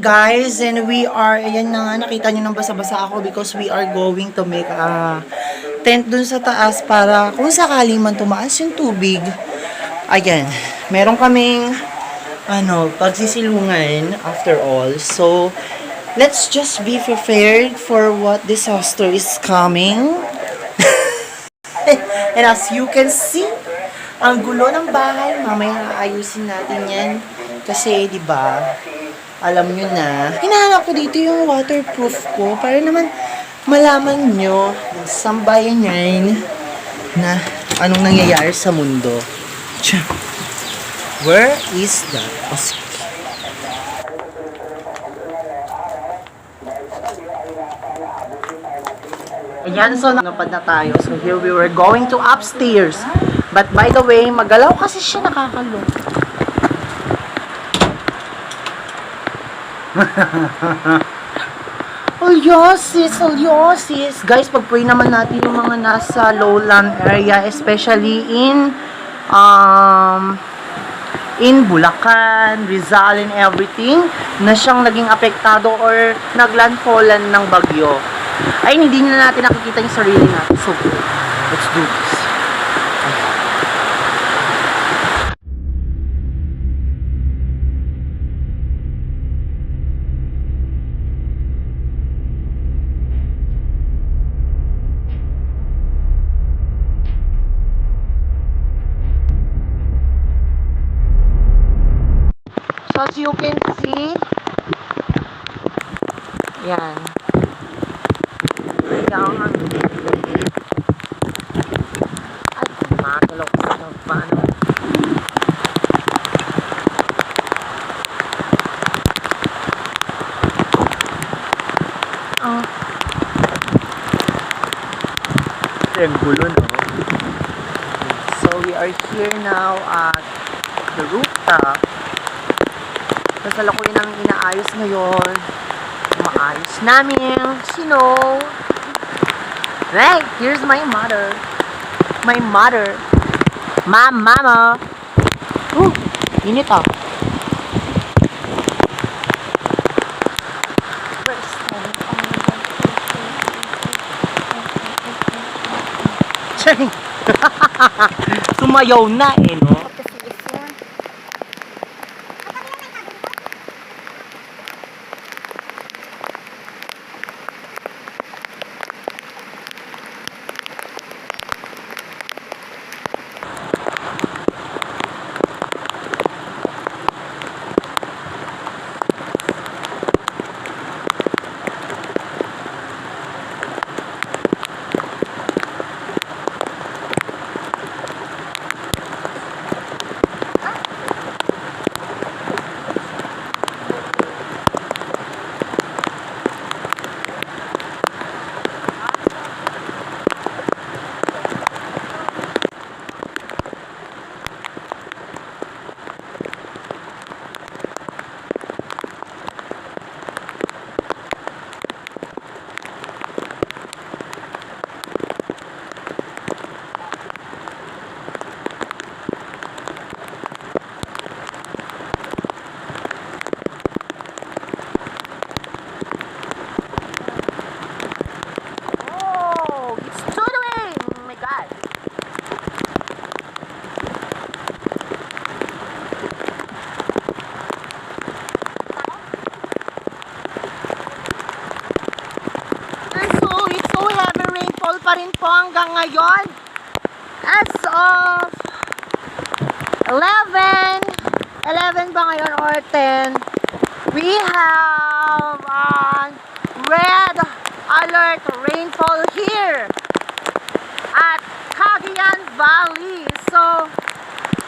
Guys, and we are, ayan na nga, nakita nyo nang basa-basa ako because we are going to make a tent dun sa taas para kung sakali man tumaas yung tubig. Ayan, meron kaming, ano, pagsisilungan after all. So, let's just be prepared for what disaster is coming. And as you can see, ang gulo ng bahay, mamaya ayusin natin yan. Kasi, di ba, alam nyo na, hinahanap ko dito yung waterproof ko para naman malaman nyo sa bayan yan na anong nangyayari sa mundo. Where is that? O, sige. Ayan, so nakapad na tayo. So here we were going to upstairs. But by the way, magalaw kasi siya nakakalo. Olyosis, olyosis. Guys, pag-pray naman natin yung mga nasa lowland area, especially in um, in Bulacan, Rizal, and everything, na siyang naging apektado or naglandfallan ng bagyo. Ay, hindi na natin nakikita yung sarili natin. So, let's do this. You can see, yan. Yan. Ay, makakalaw ko sa paano. Ah. Ang gulo, no? So, we are here now at the rooftop. Kasalukuyan ang inaayos ngayon. Maayos namin. Sino? Right, here's my mother. My mother. My mama. Ooh, init ah. Sumayaw na eh, no? Oh, it's tutoring! Oh my god. And so, it's so heavy rainfall pa rin po hanggang ngayon. As of 11, 11 ba ngayon or 10, we have uh, red alert rainfall here at Cagayan Valley. So,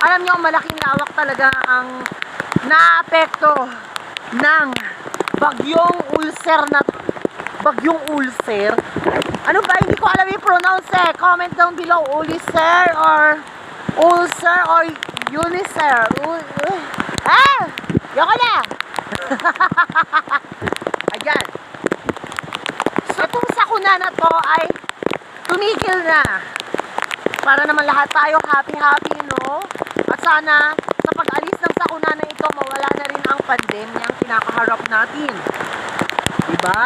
alam niyo, malaking lawak talaga ang naapekto ng bagyong ulcer na bagyong ulcer. Ano ba? Hindi ko alam yung pronounce eh. Comment down below. Ulcer or ulcer or unicer. U- ah! Yoko na! Ayan. So, itong sakuna na to ay tumigil na. Para naman lahat tayo happy-happy, no? At sana sa pag-alis ng sakuna na ito, mawala na rin ang pandemya ang kinakaharap natin. Diba?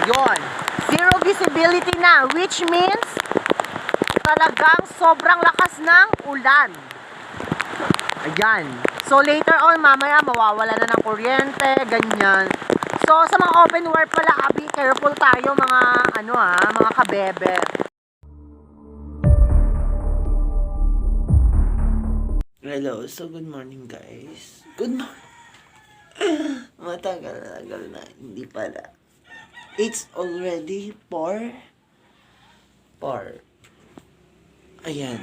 Ayun. Zero visibility na, which means talagang sobrang lakas ng ulan. Ayan. So later on, mamaya mawawala na ng kuryente, ganyan. So sa mga open work pala, be careful tayo mga ano ah, mga kabebe. Hello, so good morning guys. Good morning. Matagal na tagal na, hindi pala. It's already 4. 4. Ayan.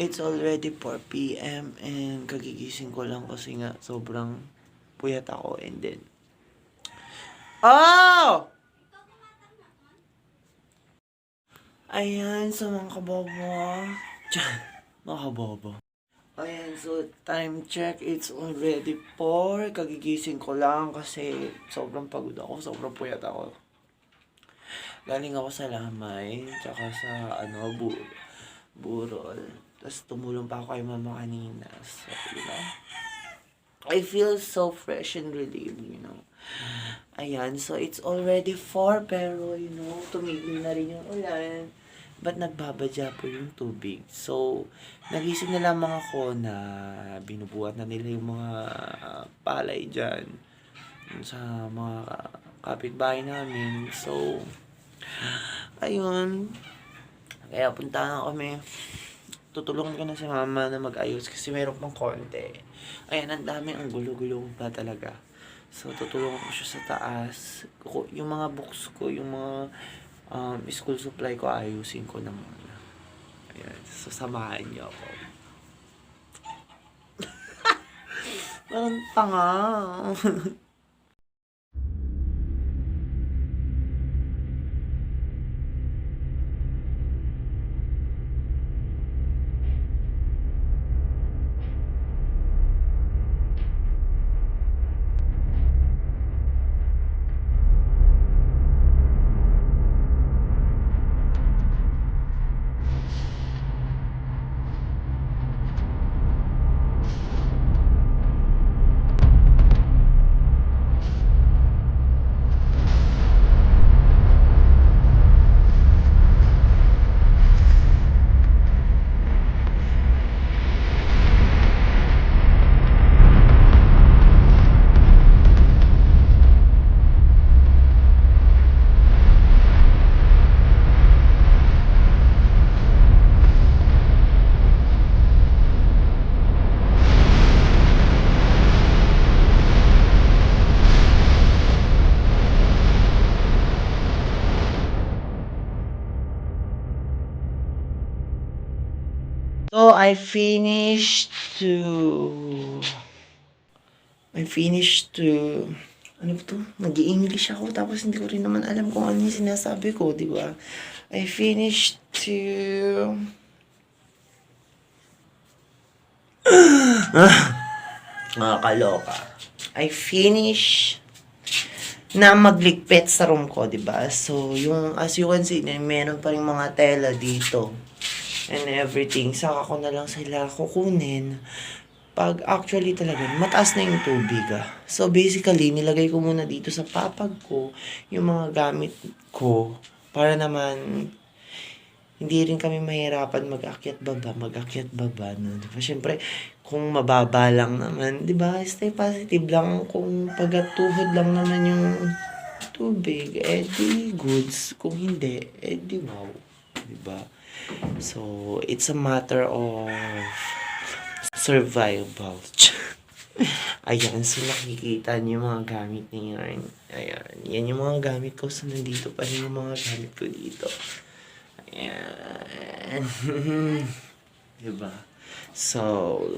It's already 4 p.m. and kagigising ko lang kasi nga sobrang puyat ako and then Oh! Ayan, sa mga kabobo. Tiyan, mga kabobo. Ayan, so time check, it's already 4. Kagigising ko lang kasi sobrang pagod ako, sobrang puyat ako. Galing ako sa lamay, tsaka sa ano, bu burol. Tapos tumulong pa ako kay mama kanina. So, you know, I feel so fresh and relieved, you know. Ayan, so it's already 4 pero, you know, tumigil na rin yung ulan. But nagbabadya po yung tubig. So, nagising na lamang ako na binubuhat na nila yung mga ah, palay dyan sa mga kapitbahay namin. So, ayun. Kaya punta na kami. Tutulungan ko na si mama na mag-ayos kasi meron pang konti. Ayan, ang dami, ang gulo-gulo pa talaga. So, tutulungan ko siya sa taas. Yung mga books ko, yung mga um, school supply ko, ayusin ko na muna. Ayan, so samahan niyo ako. Parang tanga. So, I finished to... I finished to... Ano ba to? nag english ako tapos hindi ko rin naman alam kung ano yung sinasabi ko, di ba? I finished to... Nakakaloka. I finished na magligpit sa room ko, 'di ba? So, yung as you can see, meron pa rin mga tela dito and everything. Saka ko na lang sila kukunin pag actually talaga mataas na yung tubig ah. So basically, nilagay ko muna dito sa papag ko yung mga gamit ko para naman hindi rin kami mahirapan mag-akyat baba, mag-akyat baba. No? Diba? Siyempre, kung mababa lang naman, di ba, stay positive lang. Kung pagatuhod lang naman yung tubig, eh di goods. Kung hindi, eh di wow. Di ba? So, it's a matter of survival. Ayan, so nakikita niyo yung mga gamit niyo yan. Ayan, yan yung mga gamit ko. So, nandito pa rin yung mga gamit ko dito. Ayan. diba? So,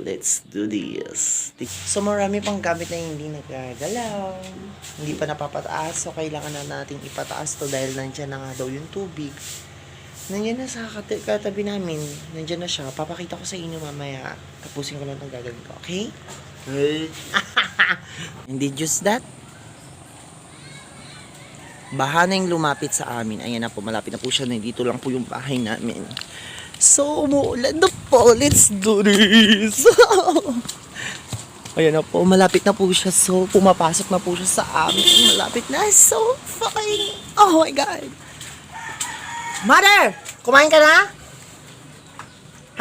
let's do this. So, marami pang gamit na hindi nagagalaw. Hindi pa napapataas. So, kailangan na natin ipataas to dahil nandyan na nga daw yung tubig. Nandiyan na sa kat- katabi namin. Nandiyan na siya. Papakita ko sa inyo mamaya. Tapusin ko lang itong gagawin ko. Okay? Hey. Hindi just that. Baha na yung lumapit sa amin. Ayan na po, malapit na po siya. Nandito lang po yung bahay namin. So, umuulan na po. Let's do this. Ayan na po, malapit na po siya. So, pumapasok na po siya sa amin. Malapit na. So, fucking, oh my God. Mother! Kumain ka na?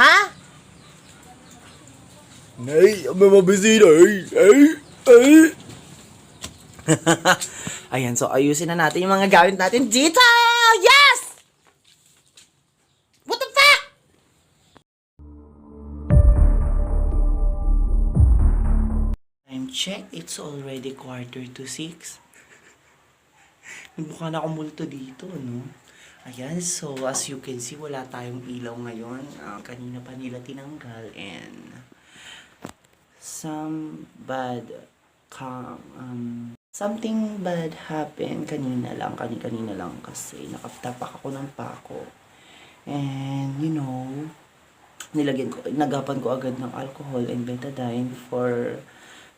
Ha? Nay, may mabisita. Ay, ay, ay. Ayan, so ayusin na natin yung mga gamit natin dito! Yes! What the fuck? Time check, it's already quarter to six. Mukha na akong multo dito, no? Ayan, so as you can see, wala tayong ilaw ngayon. Ah, kanina pa nila tinanggal and some bad um, something bad happened kanina lang, kani-kanina lang kasi nakatapak ako ng pako. And, you know, nilagyan ko, nagapan ko agad ng alcohol and betadine for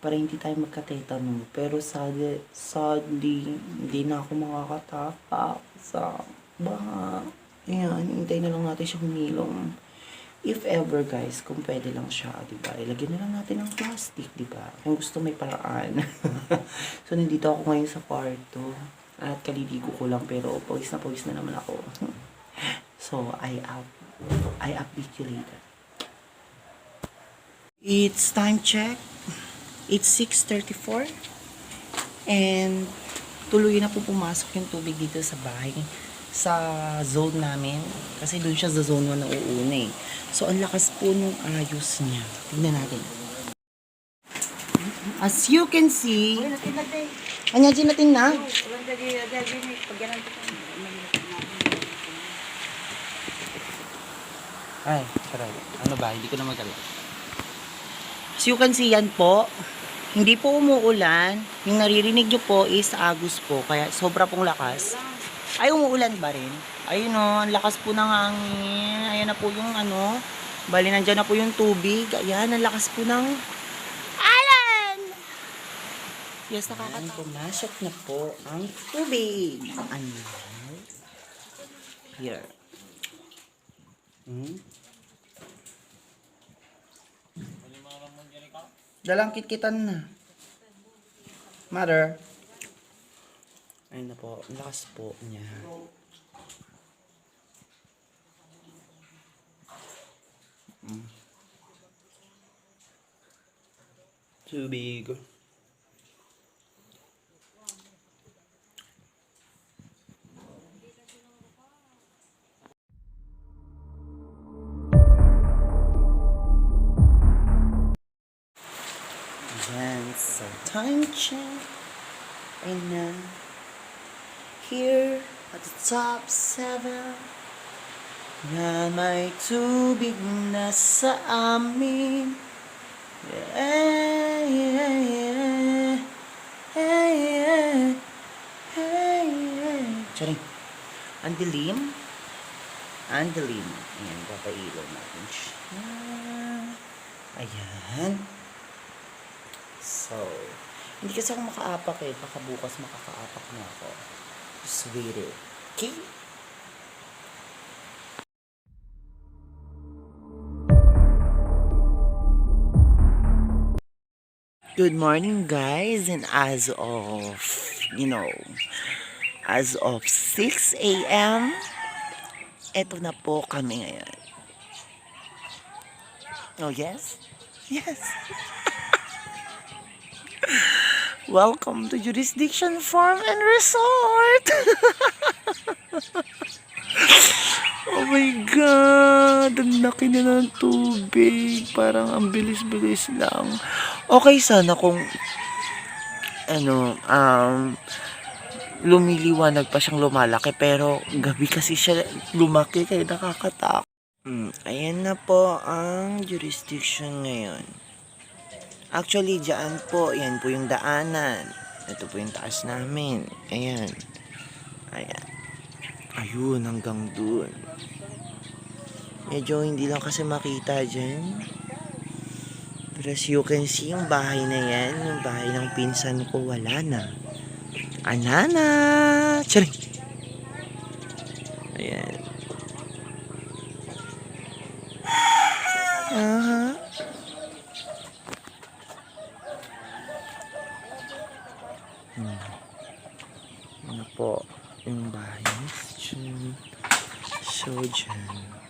para hindi tayo magkatetano. Pero sadly, sadly, hindi na ako makakatapak sa baha. Ayan, hintay na lang natin siya humilong. If ever, guys, kung pwede lang siya, di ba? Ilagyan na lang natin ng plastic, di ba? Kung gusto may paraan. so, nandito ako ngayon sa kwarto. At kaliligo ko lang, pero pawis na pawis na naman ako. so, I up. I update you later. It's time check. It's 6.34. And tuloy na po pumasok yung tubig dito sa bahay. Sa zone namin. Kasi doon siya sa zone 1 na uuna eh. So, ang lakas po nung ayos niya. Tignan natin. As you can see, Anya dyan natin na. Ay, saray. Ano ba? Hindi ko na magala. As you can see yan po, hindi po umuulan. Yung naririnig nyo po is agus po, kaya sobra pong lakas. Ay, umuulan ba rin? Ayun o, ang lakas po ng hangin. Ayan na po yung ano, bali nandyan na po yung tubig. Ayan, ang lakas po ng alan! Yes, nakakatawa. Pumasok na po ang tubig. Ano? Here. Hmm? Dalang kitkitan na. Mother. Ayun na po. Lakas po niya. Mm. Tubig. Yan, so time check. And then, here at the top seven, na may tubig na sa amin. Yeah, yeah, yeah. Hey, yeah. Hey, yeah. Charing. Ang dilim. Ang dilim. Ayan, papailaw natin siya. Ayan. So, hindi kasi ako makaapak eh. Baka bukas makakaapak na ako. It. Okay? Good morning guys and as of, you know, as of 6 a.m. Eto na po kami ngayon. Oh yes? Yes. Welcome to Jurisdiction Farm and Resort. oh my God, ang laki na ng tubig. Parang ang bilis-bilis lang. Okay sana kung ano, um, lumiliwanag pa siyang lumalaki pero gabi kasi siya lumaki kaya nakakatakot. Hmm, ayan na po ang jurisdiction ngayon. Actually, dyan po, yan po yung daanan. Ito po yung taas namin. Ayan. Ayan. Ayun, hanggang dun. Medyo hindi lang kasi makita dyan. Pero as you can see, yung bahay na yan, yung bahay ng pinsan ko, wala na. Anana! Charing! Ayan. Hmm. Ano po yung bahay ni Shoujin. Shoujin.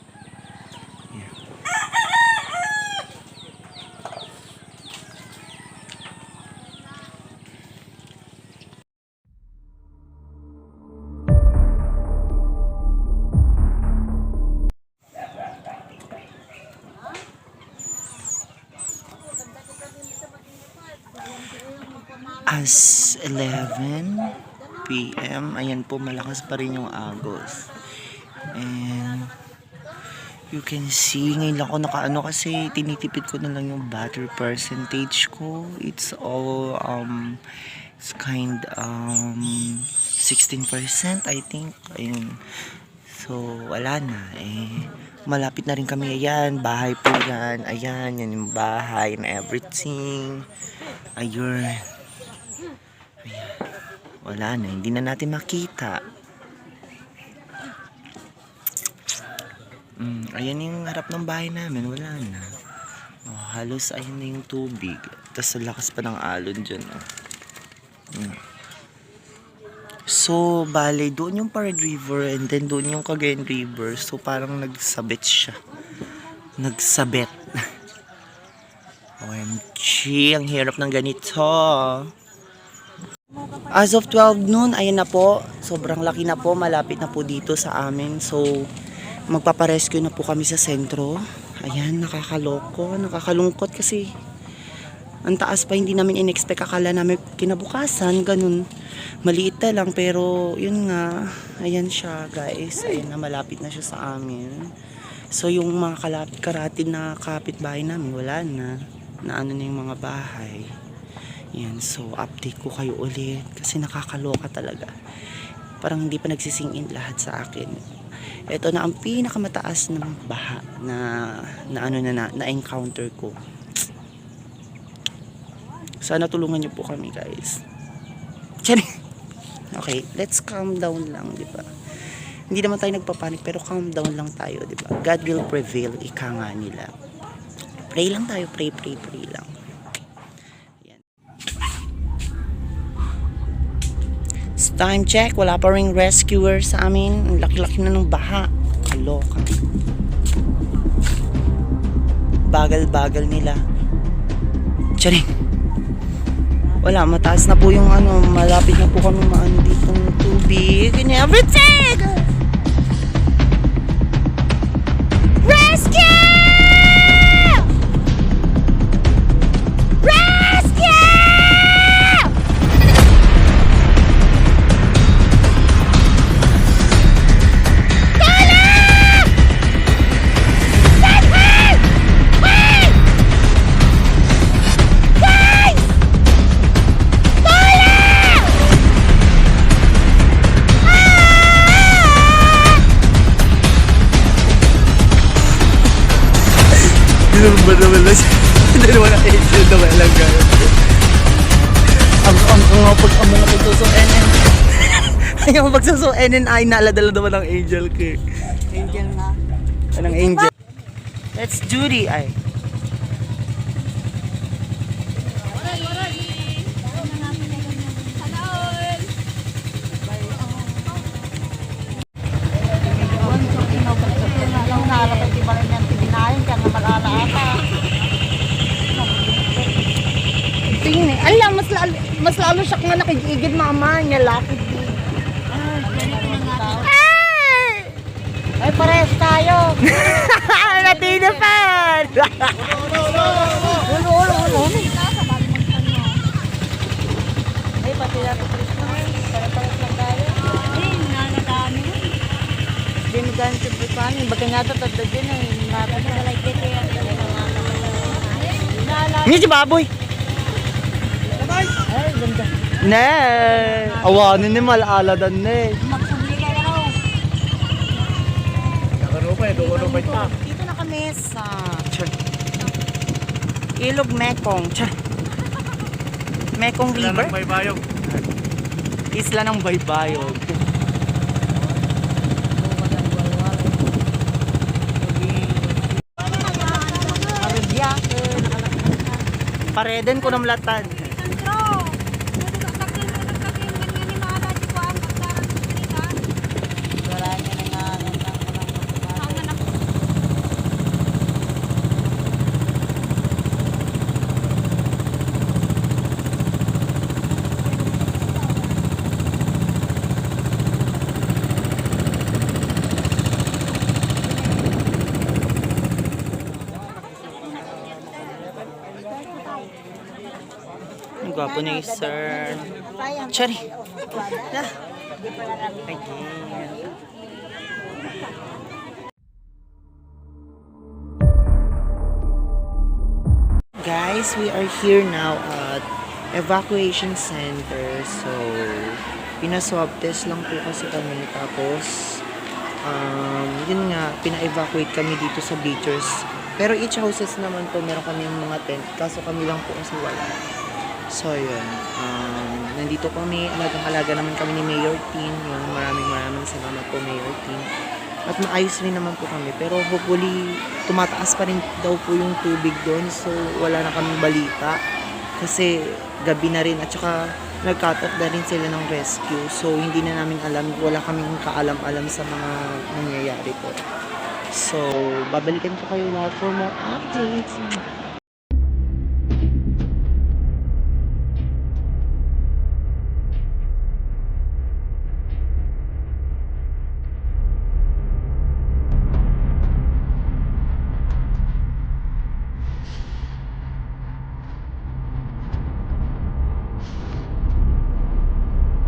As 11 p.m. Ayan po, malakas pa rin yung agos. And you can see, ngayon lang ako nakaano kasi tinitipid ko na lang yung battery percentage ko. It's all, um, it's kind, um, 16% I think. Ayun. So, wala na. Eh, malapit na rin kami. Ayan, bahay po yan. Ayan, yan yung bahay and everything. Ayun. Wala na, hindi na natin makita. Mm, ayan yung harap ng bahay namin, wala na. Oh, halos ayun na yung tubig. Tapos lakas pa ng alon dyan. Oh. Mm. So, bale, doon yung Parade River and then doon yung Cagayan River. So, parang nagsabit siya. Nagsabit. OMG, ang hirap ng ganito. As of 12 noon, ayun na po. Sobrang laki na po. Malapit na po dito sa amin. So, magpaparescue na po kami sa sentro. Ayan, nakakaloko. Nakakalungkot kasi ang taas pa hindi namin in-expect. Akala namin kinabukasan, ganun. Maliit na lang pero yun nga. Ayan siya guys. Ayan na, malapit na siya sa amin. So, yung mga kalapit karatin na kapitbahay namin, wala na. Na ano na yung mga bahay. Yan, so update ko kayo ulit kasi nakakaloka talaga. Parang hindi pa nagsising in lahat sa akin. Ito na ang pinakamataas ng baha na na ano na na, na encounter ko. Sana tulungan niyo po kami, guys. Okay, let's calm down lang, 'di ba? Hindi naman tayo nagpapanik pero calm down lang tayo, 'di ba? God will prevail, ika nga nila. Pray lang tayo, pray, pray, pray lang. Time check. Wala pa ring rescuer sa amin. Ang laki-laki na ng baha. Kaloka. Bagal-bagal nila. Charing. Wala, mataas na po yung ano, malapit na po kami maano dito ng tubig and everything! Rescue! Naman ba naman lang Hindi naman ang angel naman lang gano'n. Ang ang ang mga pag ang mga pagsusuenin. Ayaw pagsusuenin ay naaladala naman ang angel ko. Angel na. Anong angel? Let's Judy ay. Yung nalapit di ba rin yung tibinahin ka na malalaata. Tingin eh. Alam, mas lalo, mas lalo nakikigid mama niya. Lucky din. Ay! Ay, parehas tayo. Latino fan! Ulo, ulo, ulo. Ay, pati na ito Christmas. Pare-pares lang tayo. Hindi mo ganit sa. Baga nga ito, tagdag din eh. Natin na like it. Ni si baboy. Ay, ganda. Ne, awanin ni malaladan ne. Magsubli ka na raw. Dito na kami sa. Ilog Mekong. Mekong River? Baybayog. Isla ng Baybayog. Pareden ko ng latan. Gwapo ni sir. Chari. Again. Guys, we are here now at evacuation center. So, pinaswab test lang po kasi kami. Tapos, um, yun nga, pina-evacuate kami dito sa bleachers. Pero each houses naman po, meron kami mga tent. Kaso kami lang po kasi wala. So, yun. Um, nandito kami. Alagang-alaga naman kami ni Mayor Team. Yung maraming maraming salamat po, Mayor Team. At maayos rin naman po kami. Pero hopefully, tumataas pa rin daw po yung tubig doon. So, wala na kaming balita. Kasi gabi na rin. At saka, nag-cut off na rin sila ng rescue. So, hindi na namin alam. Wala kaming kaalam-alam sa mga nangyayari po. So, babalikan ko kayo lahat for more updates.